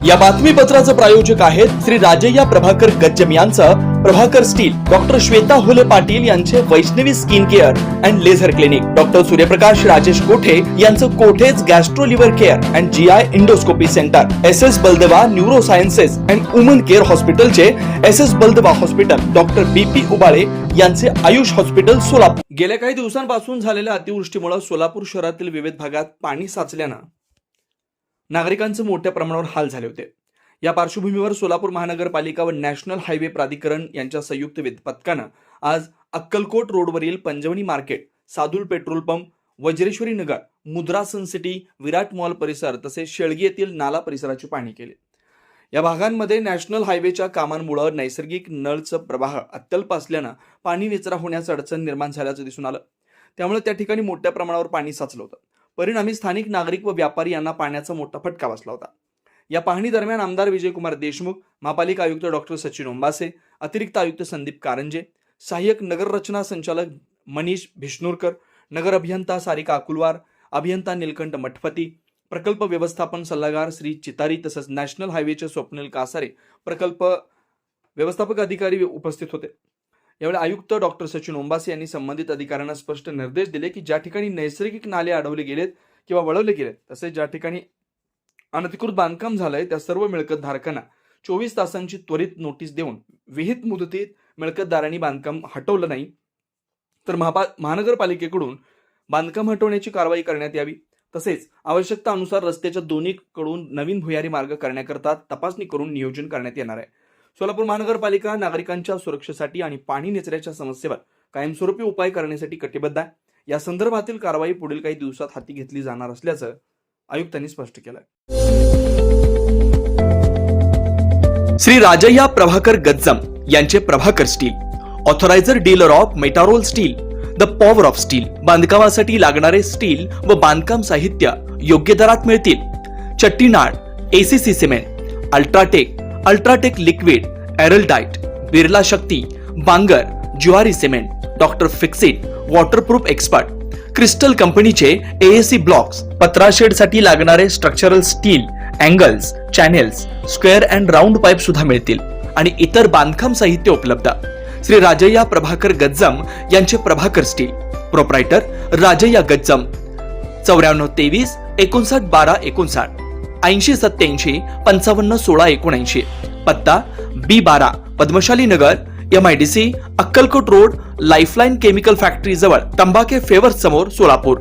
या बातमीपत्राचं प्रायोजक आहेत श्री राजय्या प्रभाकर गज्जम यांचं प्रभाकर स्टील डॉक्टर श्वेता हुले पाटील यांचे Vaishnavi skin care and laser clinic. Doctor Suryaprakash Rajesh Kothe यांचं Kothe's gastro liver care and G I endoscopy centre. S S Baldeva neuro sciences and woman care हॉस्पिटलचे S S Baldeva hospital. Doctor B P Ubale यांचे Ayush hospital Solapur. गेल्या काही दिवसांपासून झालेल्या अतिवृष्टीमुळे सोलापूर शहरातील विविध भागात पाणी साचल्यानं नागरिकांचे मोठ्या प्रमाणावर हाल झाले होते. या पार्श्वभूमीवर सोलापूर महानगरपालिका व नॅशनल हायवे प्राधिकरण यांच्या संयुक्त पथकानं आज अक्कलकोट रोडवरील Panjwani market Sadul petrol pump Vajreshwari Nagar Mudra sun city विराट मॉल परिसर तसेच शेळगी येथील नाला परिसराची पाहणी केली. या भागांमध्ये नॅशनल हायवेच्या कामांमुळे नैसर्गिक नळचं प्रवाह अत्यल्प असल्यानं पाणी निचरा होण्यास अडचण निर्माण झाल्याचं दिसून आलं. त्यामुळे त्या ठिकाणी मोठ्या प्रमाणावर पाणी साचलं होतं. परिणामी स्थानिक नागरिक व व्यापारी यांना पाण्याचा मोठा फटका बसला होता. या पाहणी दरम्यान आमदार विजयकुमार देशमुख महापालिका आयुक्त डॉक्टर सचिन ओंबासे अतिरिक्त आयुक्त संदीप कारंजे सहाय्यक नगररचना संचालक मनीष भिष्णूरकर नगर अभियंता सारिका अकुलवार अभियंता निलकंठ मठपती प्रकल्प व्यवस्थापन सल्लागार श्री चितारी तसंच नॅशनल हायवेचे स्वप्नील कासारे प्रकल्प व्यवस्थापक अधिकारी उपस्थित होते. यावेळी आयुक्त डॉक्टर सचिन ओंबासे यांनी संबंधित अधिकाऱ्यांना स्पष्ट निर्देश दिले की ज्या ठिकाणी नैसर्गिक नाले अडवले गेलेत किंवा वळवले गेलेत तसेच ज्या ठिकाणी अनधिकृत बांधकाम झालंय त्या सर्व मिळकत धारकांना चोवीस तासांची त्वरित नोटीस देऊन विहित मुदतीत मिळकतदारांनी बांधकाम हटवलं नाही तर महापा महानगरपालिकेकडून बांधकाम हटवण्याची कारवाई करण्यात यावी. तसेच आवश्यकता अनुसार रस्त्याच्या दोन्हीकडून नवीन भुयारी मार्ग करण्याकरता तपासणी करून नियोजन करण्यात येणार आहे. सोलापूर महानगरपालिका नागरिकांच्या सुरक्षेसाठी आणि पाणी निचऱ्याच्या समस्येवर कायमस्वरूपी उपाय करण्यासाठी कटिबद्ध आहे. या संदर्भातील कारवाई पुढील काही दिवसात हाती घेतली जाणार असल्याचं आयुक्तांनी स्पष्ट केलं श्री राजय्या प्रभाकर गज्जम यांचे Prabhakar steel authorizer dealer of Metarol steel the power of steel बांधकामासाठी लागणारे स्टील व बांधकाम साहित्य योग्य दरात मिळतील. Chettinad ACC cement UltraTech UltraTech liquid Araldite Birla Shakti Bangur Zuari cement doctor Fixit waterproof expert crystal कंपनीचे एएसी ब्लॉक्स पत्राशेडसाठी लागणारे structural steel angles channels square and round pipe सुद्धा मिळतील आणि इतर बांधकाम साहित्य उपलब्ध. श्री राजय्या प्रभाकर गज्जम यांचे प्रभाकर स्टील. प्रोप्रायटर राजय्या गज्जम. चौऱ्याण्णव तेवीस एकोणसाठ बारा एकोणसाठ. ऐंशी सत्याऐंशी पंचावन्न सोळा एकोणऐंशी. पत्ता बी बारा Padmashali Nagar M I D C Akkalkot road Lifeline chemical factory जवळ तंबाखे फेवर समोर सोलापूर.